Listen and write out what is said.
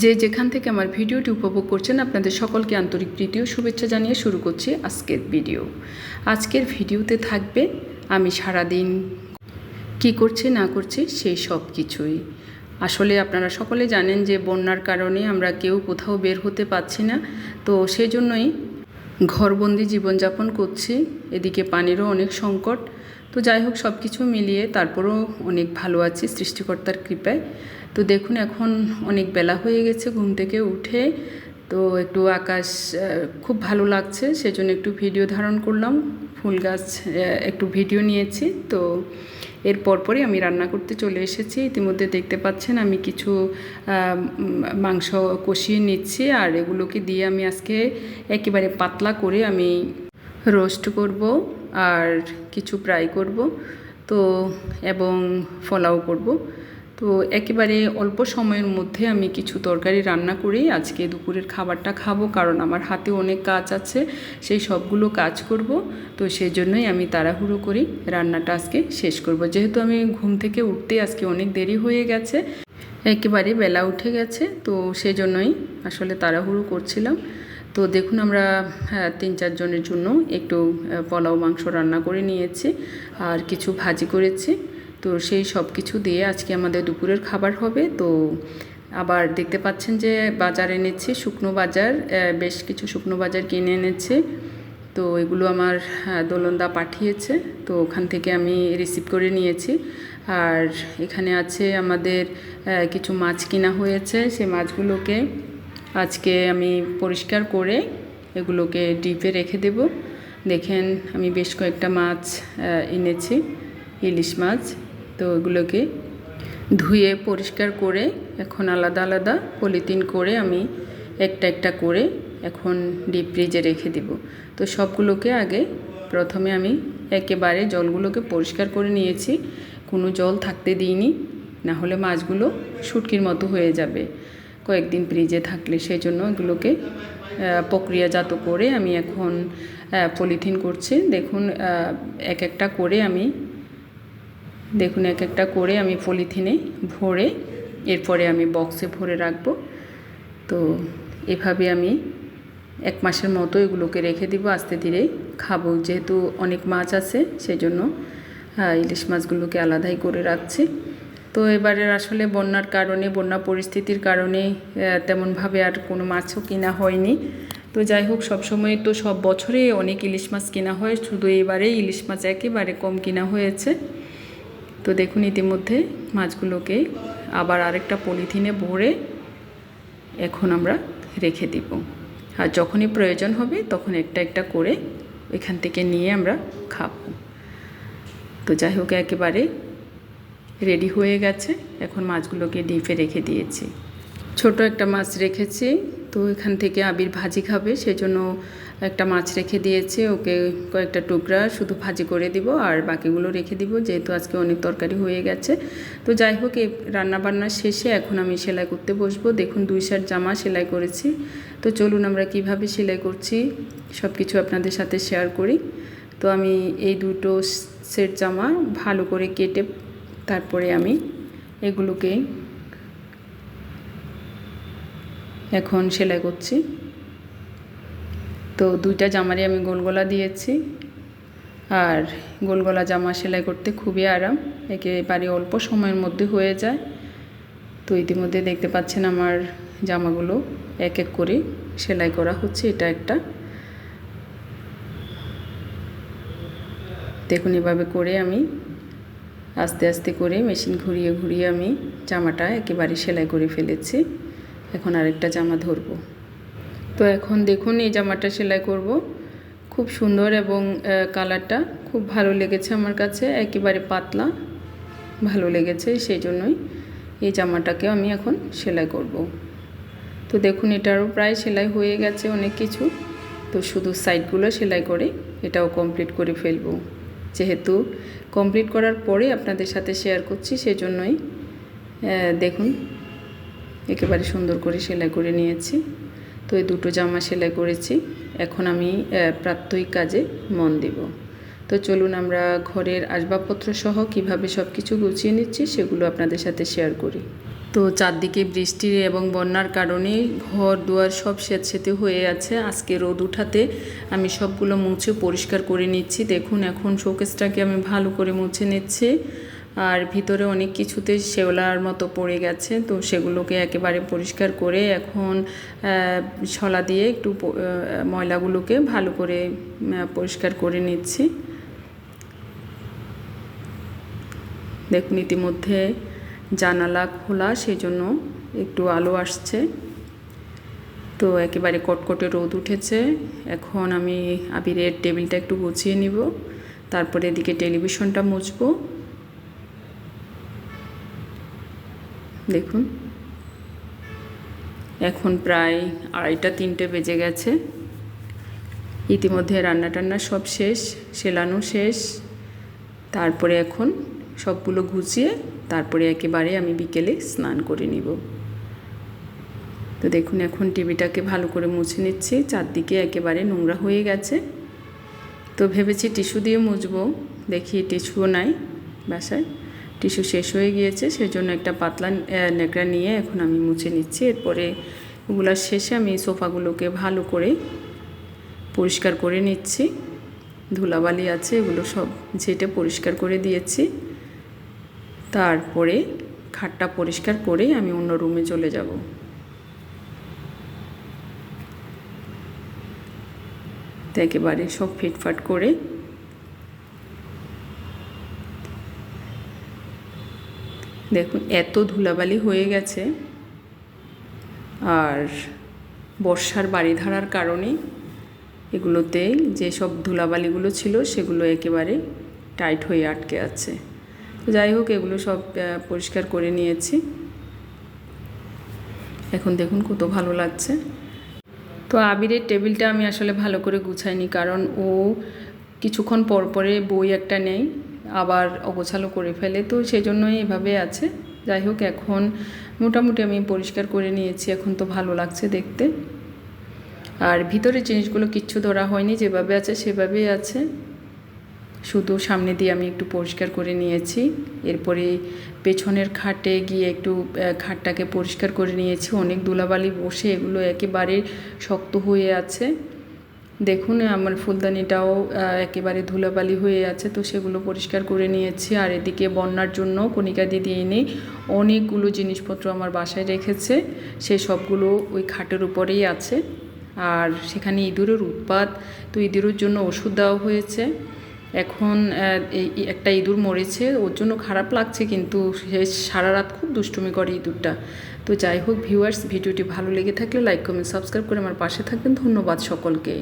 যে যেখান থেকে আমার ভিডিওটি উপভোগ করছেন, আপনাদের সকলকে আন্তরিক প্রীতি ও শুভেচ্ছা জানিয়ে শুরু করছি আজকের ভিডিও। আজকের ভিডিওতে থাকবে, আমি সারাদিন কি করছি, না করছি সেই সব কিছুই। আসলে আপনারা সকলে জানেন যে বন্যার কারণে আমরা কেউ কোথাও বের হতে পারছি না, তো সেই জন্যই ঘরবন্দি জীবনযাপন করছি। এদিকে পানিরও অনেক সংকট। তো যাই হোক, সব কিছু মিলিয়ে তারপরেও অনেক ভালো আছি সৃষ্টিকর্তার কৃপায়। তো দেখুন, এখন অনেক বেলা হয়ে গেছে ঘুম থেকে উঠে। তো একটু আকাশ খুব ভালো লাগছে, সেজন্য একটু ভিডিও ধারণ করলাম। ফুল গাছ একটু ভিডিও নিয়েছি। তো এর পরপরই আমি রান্না করতে চলে এসেছি। ইতিমধ্যে দেখতে পাচ্ছেন, আমি কিছু মাংস কষিয়ে নিচ্ছি, আর এগুলোকে দিয়ে আমি আজকে একেবারে পাতলা করে আমি রোস্ট করব, আর কিছু ফ্রাই করব, তো, এবং ফলাও করব। তো একেবারে অল্প সময়ের মধ্যে আমি কিছু তরকারি রান্না করেই আজকে দুপুরের খাবারটা খাব কারণ আমার হাতে অনেক কাজ আছে সেই সবগুলো কাজ করব। তো সেই জন্যই আমি তাড়াহুড়ো করি রান্নাটা আজকে শেষ করব। যেহেতু আমি ঘুম থেকে উঠতে আজকে অনেক দেরি হয়ে গেছে একেবারে বেলা উঠে গেছে তো সেই জন্যই আসলে তাড়াহুড়ো করছিলাম। তো দেখুন আমরা হ্যাঁ, তিন চারজনের জন্য একটু পোলাও মাংস রান্না করে নিয়েছি আর কিছু ভাজি করেছি। তো সেই সব কিছু দিয়ে আজকে আমাদের দুপুরের খাবার হবে। তো আবার দেখতে পাচ্ছেন যে বাজার এনেছি, শুকনো বাজার বেশ কিছু শুকনো বাজার কিনে এনেছি। তো এগুলো আমার দোলনদা পাঠিয়েছে। তো ওখান থেকে আমি রিসিভ করে নিয়েছি। আর এখানে আছে আমাদের কিছু মাছ কিনা হয়েছে। সেই মাছগুলোকে আজকে আমি পরিষ্কার করে এগুলোকে ডিপে রেখে দেব। দেখেন আমি বেশ কয়েকটা মাছ এনেছি, ইলিশ মাছ। তো এগুলোকে ধুয়ে পরিষ্কার করে এখন আলাদা আলাদা পলিথিন করে আমি একটা একটা করে এখন ডিপ ফ্রিজে রেখে দেব। তো সবগুলোকে আগে প্রথমে আমি একেবারে জলগুলোকে পরিষ্কার করে নিয়েছি। কোনো জল থাকতে দিইনি, না হলে মাছগুলো শুটকির মতো হয়ে যাবে কয়েকদিন ফ্রিজে থাকলে। সেই জন্য এগুলোকে প্রক্রিয়াজাত করে আমি এখন পলিথিন করছি। দেখুন এক একটা করে আমি দেখুন এক একটা করে আমি পলিথিনে ভরে এরপরে আমি বক্সে ভরে রাখব। তো এভাবে আমি এক মাসের মতো এগুলোকে রেখে দিব আস্তে ধীরে খাব। যেহেতু অনেক মাছ আছে সেই জন্য আহ, ইলিশ মাছগুলোকে আলাদাই করে রাখছি। তো এবারের আসলে বন্যার কারণে বন্যা পরিস্থিতির কারণে তেমনভাবে আর কোনো মাছও কিনা হয়নি। তো যাই হোক সবসময় তো সব বছরে অনেক ইলিশ মাছ কেনা হয়। শুধু এবারে ইলিশ মাছ একেবারে কম কিনা হয়েছে। তো দেখুন, ইতিমধ্যে মাছগুলোকে আবার আরেকটা পলিথিনে ভরে এখন আমরা রেখে দিব। আর যখনই প্রয়োজন হবে, তখন একটা একটা করে এখান থেকে নিয়ে আমরা খাব। তো যাই হোক, একেবারে রেডি হয়ে গেছে। এখন মাছগুলোকে ডিপে রেখে দিয়েছি। ছোট একটা মাছ রেখেছি। তো এখান থেকে আবির ভাজি খাবে সেই জন্য একটা মাছ রেখে দিয়েছে, ওকে কয়েকটা টুকরা শুধু ভাজি করে দিব, আর বাকিগুলো রেখে দিব, যেহেতু আজকে অনেক তরকারি হয়ে গেছে। তো যাই হোক, এই রান্নাবান্না শেষে এখন আমি সেলাই করতে বসবো। দেখুন, দুই শার্ট জামা সেলাই করেছি। তো চলুন আমরা কীভাবে সেলাই করছি সব কিছু আপনাদের সাথে শেয়ার করি। তো আমি এই দুটো সেট জামা ভালো করে কেটে তারপরে আমি এগুলোকে এখন সেলাই করছি। তো দুইটা জামারই আমি গোলগলা দিয়েছি। আর গোলগলা জামা সেলাই করতে খুবই আরাম, একেবারে অল্প সময়ের মধ্যে হয়ে যায়। তো ইতিমধ্যে দেখতে পাচ্ছেন আমার জামাগুলো এক এক করে সেলাই করা হচ্ছে, এটা একটা। দেখুন এভাবে করে আমি আস্তে আস্তে করে মেশিন ঘুরিয়ে ঘুরিয়ে আমি জামাটা একেবারে সেলাই করে ফেলেছি। এখন আরেকটা জামা ধরবো। তো এখন দেখুন এই জামাটা সেলাই করব। খুব সুন্দর এবং কালারটা খুব ভালো লেগেছে আমার কাছে, একেবারে পাতলা ভালো লেগেছে, সেই জন্যই এই জামাটাকে আমি এখন সেলাই করব। তো দেখুন এটারও প্রায় সেলাই হয়ে গেছে অনেক কিছু। তো শুধু সাইডগুলো সেলাই করে এটাও কমপ্লিট করে ফেলব। যেহেতু কমপ্লিট করার পরে আপনাদের সাথে শেয়ার করছি, সেই জন্যই দেখুন একেবারে সুন্দর করে সেলাই করে নিয়েছি। তো এই দুটো জামা সেলাই করেছি। এখন আমি প্রাত্যহিক কাজে মন দেব। তো চলুন আমরা ঘরের আসবাবপত্র সহ কীভাবে সব কিছু গুছিয়ে নিচ্ছি সেগুলো আপনাদের সাথে শেয়ার করি। তো চারদিকে বৃষ্টি এবং বন্যার কারণে ঘর, দুয়ার সব স্যাঁতস্যাঁতে হয়ে আছে। আজকে রোদ উঠাতে আমি সবগুলো মুছে পরিষ্কার করে নিচ্ছি। দেখুন, এখন শোকেসটাকে আমি ভালো করে মুছে নিচ্ছি। আর ভিতরে অনেক কিছুতে শেওলার মতো পড়ে গেছে, তো সেগুলোকে একেবারে পরিষ্কার করে এখন শলা দিয়ে একটু ময়লাগুলোকে ভালো করে পরিষ্কার করে নিচ্ছি। দেখুন, ইতিমধ্যে জানালা খোলা সেই জন্য একটু আলো আসছে। তো একেবারে কটকটে রোদ উঠেছে। এখন আমি আবিরের টেবিলটা একটু গুছিয়ে নিব, তারপরে এদিকে টেলিভিশনটা মুছবো। দেখুন। এখন প্রায় আড়াইটা, তিনটে বেজে গেছে। ইতিমধ্যে রান্না টান্না সব শেষ, সেলানো শেষ। তারপরে এখন সবগুলো গুছিয়ে তারপরে একেবারে আমি বিকেলে স্নান করে নিব। তো দেখুন, এখন টিভিটাকে ভালো করে মুছে নিচ্ছি। চারদিকে একেবারে নোংরা হয়ে গেছে। তো ভেবেছি টিস্যু দিয়ে মুছবো। দেখি টিস্যুও নাই বাসায়। টিস্যু শেষ হয়ে গিয়েছে সেজন্য একটা পাতলা আহ, ন্যাকড়া নিয়ে এখন আমি মুছে নিচ্ছি। এরপরে ওগুলার শেষে আমি সোফাগুলোকে ভালো করে পরিষ্কার করে নিচ্ছি। ধুলাবালি আছে এগুলো সব ঝেটে পরিষ্কার করে দিয়েছি। তারপরে খাটটা পরিষ্কার করে আমি অন্য রুমে চলে যাব। তো একেবারে সব ফিটফাট করে দেখুন, এত ধুলাবালি হয়ে গেছে। আর বর্ষার বাড়ি ধারার কারণে এগুলোতে যেসব ধুলাবালিগুলো ছিল, সেগুলো একেবারে টাইট হয়ে আটকে আছে। যাই হোক, এগুলো সব পরিষ্কার করে নিয়েছি। এখন দেখুন কত ভালো লাগছে। তো আবিরের টেবিলটা আমি আসলে ভালো করে গুছাইনি, কারণ ও কিছুক্ষণ পর পরে বই একটা নেই আবার অগোছালো করে ফেলে। তো সেই জন্যই এভাবে আছে। যাই হোক, এখন মোটামুটি আমি পরিষ্কার করে নিয়েছি। এখন তো ভালো লাগছে দেখতে। আর ভিতরের জিনিসগুলো কিচ্ছু ধরা হয়নি। যেভাবে আছে, সেভাবেই আছে। শুধু সামনে দিয়ে আমি একটু পরিষ্কার করে নিয়েছি। এরপরে পেছনের খাটে গিয়ে একটু খাটটাকে পরিষ্কার করে নিয়েছি। অনেক ধুলাবালি বসে এগুলো একেবারে শক্ত হয়ে আছে। দেখুন, আমার ফুলদানিটাও একেবারে ধুলাবালি হয়ে আছে, তো সেগুলো পরিষ্কার করে নিয়েছি। আর এদিকে বন্যার জন্য কণিকা দিদি এনে অনেকগুলো জিনিসপত্র আমার বাসায় রেখেছে। সে সবগুলো ওই খাটের উপরেই আছে। আর সেখানে ইঁদুরের উৎপাত, তো ইঁদুরের জন্য ওষুধ দেওয়া হয়েছে। এখন একটা ইঁদুর মরেছে, ওর জন্য খারাপ লাগছে, কিন্তু সে সারা রাত খুব দুষ্টুমি করে ইঁদুরটা। তো যাই হোক ভিউয়ার্স ভিডিওটি ভালো লেগে থাকলে লাইক কমেন্ট সাবস্ক্রাইব করে আমার পাশে থাকবেন। ধন্যবাদ সকলকে।